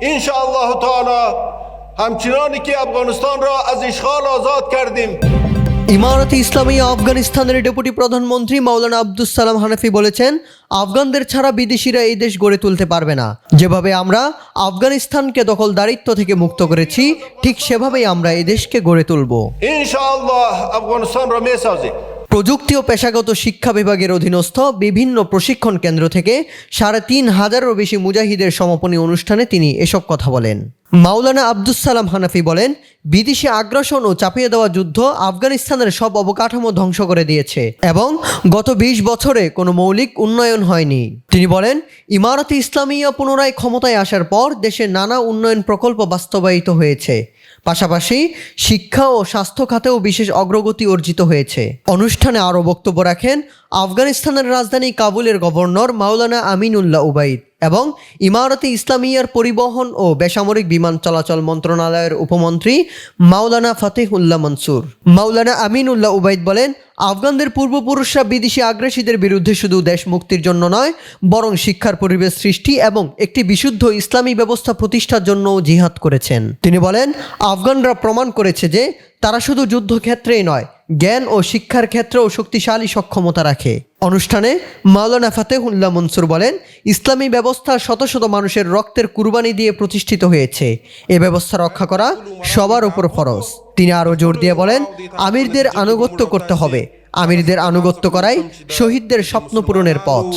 انشاءالله تعالی همچنانی که افغانستان را از اشغال آزاد کردیم ইমারতে ইসলামী আফগানিস্তানের ডেপুটি প্রধানমন্ত্রী মাওলানা আব্দুস সালাম হানাফি বলেছেন আফগানদের ছাড়া বিদেশিরা এই দেশ গড়ে তুলতে পারবে না যেভাবে আমরা আফগানিস্তানকে দখলদারিত্ব থেকে মুক্ত করেছি ঠিক সেভাবেই আমরা এই দেশকে গড়ে তুলব انشاءالله افغانستان را می سازیم প্রযুক্তি ও পেশাগত শিক্ষা বিভাগের অধীনস্থ বিভিন্ন প্রশিক্ষণ কেন্দ্র থেকে সাড়ে তিন হাজারেরও বেশি মুজাহিদের সমাপনী অনুষ্ঠানে তিনি এসব কথা বলেন। মাওলানা আব্দুস সালাম হানাফি বলেন, বিদেশি আগ্রাসন ও চাপিয়ে দেওয়া যুদ্ধ আফগানিস্তানের সব অবকাঠামো ধ্বংস করে দিয়েছে এবং গত ২০ বছরে কোনো মৌলিক উন্নয়ন হয়নি। তিনি বলেন, ইমারতে ইসলামিয়া পুনরায় ক্ষমতায় আসার পর দেশে নানা উন্নয়ন প্রকল্প বাস্তবায়িত হয়েছে। পাশাপাশি শিক্ষা ও স্বাস্থ্য খাতেও বিশেষ অগ্রগতি অর্জিত হয়েছে। অনুষ্ঠানে আরও বক্তব্য রাখেন আফগানিস্তানের রাজধানী কাবুলের গভর্নর মাওলানা আমিনুল্লাহ উবাইদ। এবং ইমারতে ইসলামিয়ার পরিবহন ও বেসামরিক বিমান চলাচল মন্ত্রণালয়ের উপমন্ত্রী মাওলানা ফাতেহুল্লাহ মনসুর। মাওলানা আমিনুল্লাহ উবাইদ বলেন, আফগানদের পূর্বপুরুষরা বিদেশি আগ্রাসীদের বিরুদ্ধে শুধু দেশ মুক্তির জন্য নয়, বরং শিক্ষার পরিবেশ সৃষ্টি এবং একটি বিশুদ্ধ ইসলামী ব্যবস্থা প্রতিষ্ঠার জন্য জিহাদ করেছেন। তিনি বলেন, আফগানরা প্রমাণ করেছে যে তারা শুধু যুদ্ধক্ষেত্রেই নয়, জ্ঞান ও শিক্ষার ক্ষেত্রেও শক্তিশালী সক্ষমতা রাখে। অনুষ্ঠানে মাওলানা ফাতেহুল্লাহ মনসুর বলেন, ইসলামী ব্যবস্থা শত শত মানুষের রক্তের কুরবানি দিয়ে প্রতিষ্ঠিত হয়েছে। এ ব্যবস্থা রক্ষা করা সবার উপর ফরজ। তিনি আরও জোর দিয়ে বলেন, আমিরদের আনুগত্য করতে হবে। আমিরদের আনুগত্য করাই শহীদদের স্বপ্ন পূরণের পথ।